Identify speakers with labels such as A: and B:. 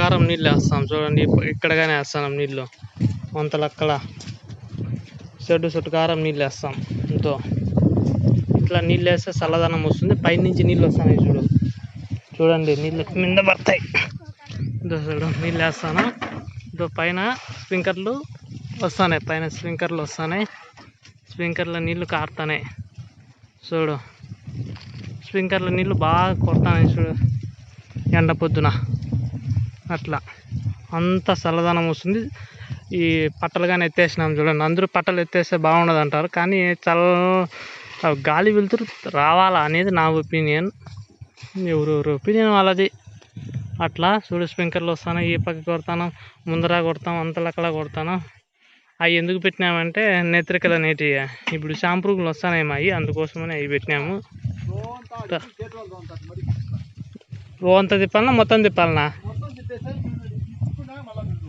A: కారం నీళ్ళు వేస్తాం చూడండి. ఇప్పు- ఇక్కడ కానీ వేస్తాం నీళ్ళు. వంతలక్కడ చెట్టు చుట్టు కారం నీళ్ళు వేస్తాం. ఎంతో ఇట్లా నీళ్ళు వేస్తే చల్లదనం వస్తుంది. పైనుంచి నీళ్ళు వస్తాయి చూడు. చూడండి నీళ్ళు మీద పడతాయి. ఇదో చూడు నీళ్ళు వేస్తాను. ఇదో పైన స్ప్రింకర్లు వస్తున్నాయి. పైన స్ప్రింకర్లు వస్తున్నాయి. స్ప్రింకర్ల నీళ్ళు కారుతున్నాయి. చూడు. స్ప్రింకర్ల నీళ్ళు బాగా కొడతాయి చూడు. ఎండ పొద్దున. అట్లా. అంత చల్లదనం వస్తుంది. ఈ పట్టలు కానీ ఎత్తేసినాం చూడండి. అందరూ పట్టలు ఎత్తేస్తే బాగుండదు అంటారు కానీ చల్ల గాలి వెలుతురు రావాలా అనేది నా ఒపీనియన్. ఎవరెవరి ఒపీనియన్ వాళ్ళది. అట్లా చూడు స్ప్రింక్లర్లు వస్తాను ఈ పక్క కొడతాను ముందర కొడతాం అంతలక్కడ కొడతాను. అవి ఎందుకు పెట్టినామంటే నేత్రికలు అనేటివి ఇప్పుడు షాంపూలు వస్తున్నాయి మా అవి అందుకోసమని అవి పెట్టినాము. ఓ అంత తిప్పాలనా? మొత్తం తిప్పాలనా?
B: मला